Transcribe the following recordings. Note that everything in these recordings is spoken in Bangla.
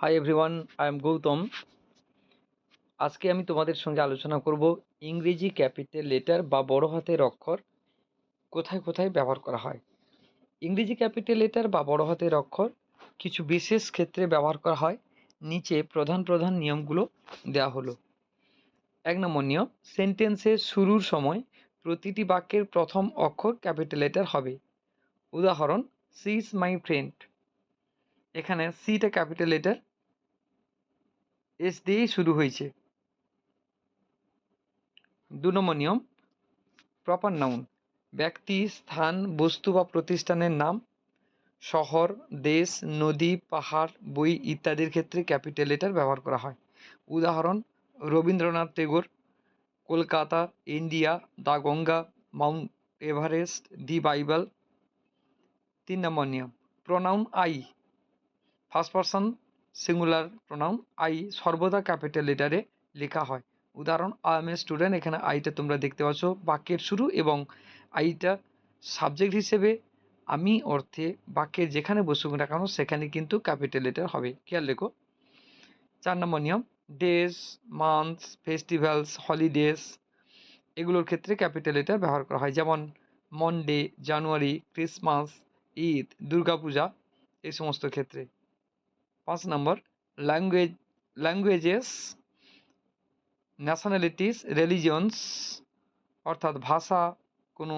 Hi everyone I am Goutam আজকে আমি তোমাদের সঙ্গে আলোচনা করব ইংরেজি ক্যাপিটাল লেটার বা বড় হাতের অক্ষর কোথায় কোথায় ব্যবহার করা হয়। ইংরেজি ক্যাপিটাল লেটার বা বড় হাতের অক্ষর কিছু বিশেষ ক্ষেত্রে ব্যবহার করা হয়। নিচে প্রধান প্রধান নিয়মগুলো দেওয়া হলো। এক নম্বর নিয়ম, সেন্টেন্সের শুরুর সময় প্রতিটি বাক্যের প্রথম অক্ষর ক্যাপিটাল লেটার হবে। উদাহরণ, সি ইজ মাই ফ্রেন্ড। এখানে সিটা ক্যাপিটাল লেটার এস দিয়েই শুরু হয়েছে। দু নম্বর নিয়ম প্রপার নাউন ব্যক্তি, স্থান, বস্তু বা প্রতিষ্ঠানের নাম, শহর, দেশ, নদী, পাহাড়, বই ইত্যাদির ক্ষেত্রে ক্যাপিটাল লেটার ব্যবহার করা হয়। উদাহরণ, Rabindranath Tagore, Kolkata, India the Ganga, Mount Everest, the Bible. তিন নম্বর নিয়ম pronoun I first person singular pronoun I সর্বদা ক্যাপিটাল লেটারে লেখা হয়। উদাহরণ আই এম এ স্টুডেন্ট এখানে আইটা তোমরা দেখতে পাচ্ছ বাক্যের শুরু এবং আইটা সাবজেক্ট হিসেবে আমি অর্থে বাক্যের যেখানে বসুক না কেন সেখানে কিন্তু ক্যাপিটাল লেটার হবে। খেয়াল লেখো চার নম্বর নিয়ম ডেজ মান্থস ফেস্টিভ্যালস হলিডেজ এগুলোর ক্ষেত্রে ক্যাপিটাল লেটার ব্যবহার করা হয়। যেমন Monday January Christmas Eid Durga Puja, এই সমস্ত ক্ষেত্রে। পাঁচ নম্বর ল্যাঙ্গুয়েজ ল্যাঙ্গুয়েজেস ন্যাশনালিটিস রিলিজিয়ন্স অর্থাৎ ভাষা, কোনো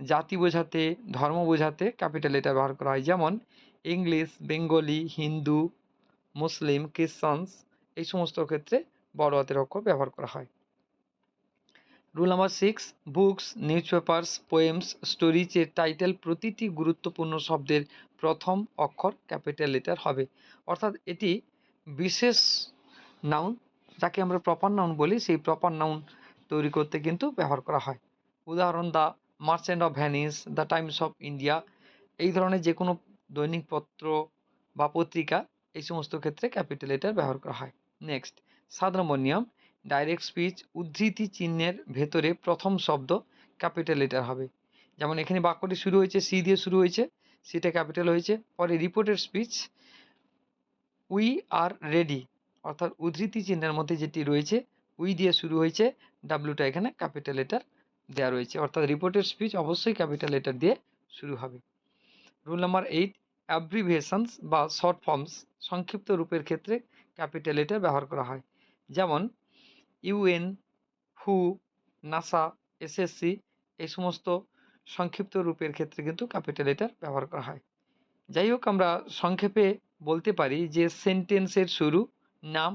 জাতি বোঝাতে, ধর্ম বোঝাতে ক্যাপিটাল লেটার ব্যবহার করা হয়। যেমন English, Bengali, Hindu, Muslim, Christians, এই সমস্ত ক্ষেত্রে বড় হাতের অক্ষর ব্যবহার করা হয়। Rule number six books newspapers poems স্টোরিজের title প্রতিটি গুরুত্বপূর্ণ শব্দের প্রথম অক্ষর ক্যাপিটাল লেটার হবে। অর্থাৎ এটি বিশেষ নাউন যাকে আমরা প্রপার নাউন বলি, সেই প্রপার নাউন তৈরি করতে কিন্তু ব্যবহার করা হয়। উদাহরণ the Merchant of Venice the Times of India এই ধরনের যে কোনো দৈনিক পত্র বা পত্রিকা, এই সমস্ত ক্ষেত্রে ক্যাপিটাল লেটার ব্যবহার করা হয়। নেক্সট সাত নম্বর নিয়ম ডাইরেক্ট স্পিচ উদ্ধৃতি চিহ্নের ভেতরে প্রথম শব্দ ক্যাপিটাল লেটার হবে। যেমন এখানে বাক্যটি শুরু হয়েছে, সি দিয়ে শুরু হয়েছে, সিটা ক্যাপিটাল হয়েছে। পরে reported speech we are ready অর্থাৎ উদ্ধৃতি চিহ্নের মধ্যে যেটি রয়েছে উই দিয়ে শুরু হয়েছে ডাব্লিউটা এখানে ক্যাপিটাল লেটার দেওয়া রয়েছে। অর্থাৎ রিপোর্টেড স্পিচ অবশ্যই ক্যাপিটাল লেটার দিয়ে শুরু হবে। রুল নাম্বার এইট অ্যাব্রিভিয়েশনস বা শর্ট ফর্মস সংক্ষিপ্ত রূপের ক্ষেত্রে ক্যাপিটাল লেটার ব্যবহার করা হয়। যেমন ইউএন, হু, নাসা এসএসসি এই সমস্ত সংক্ষিপ্ত রূপের ক্ষেত্রে কিন্তু ক্যাপিটাল লেটার ব্যবহার করা হয়। যাই হোক, আমরা সংক্ষেপে বলতে পারি যে সেন্টেন্সের শুরু, নাম,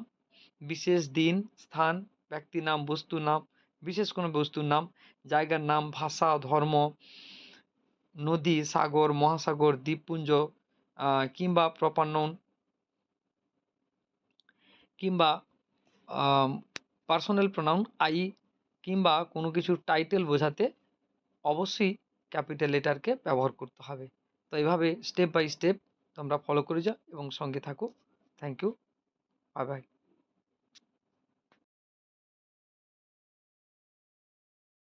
বিশেষ দিন, স্থান, ব্যক্তি নাম, বস্তু নাম, বিশেষ কোনো বস্তুর নাম, জায়গার নাম, ভাষা, ধর্ম, নদী, সাগর, মহাসাগর, দ্বীপপুঞ্জ কিংবা প্রপার কিংবা পার্সোনাল প্রোনাউন আই কিংবা কোনো কিছুর টাইটেল বোঝাতে অবশ্যই ক্যাপিটাল লেটারকে ব্যবহার করতে হবে। তো এইভাবে স্টেপ বাই স্টেপ তোমরা ফলো করে যাও এবং সঙ্গে থাকো। Thank you bye bye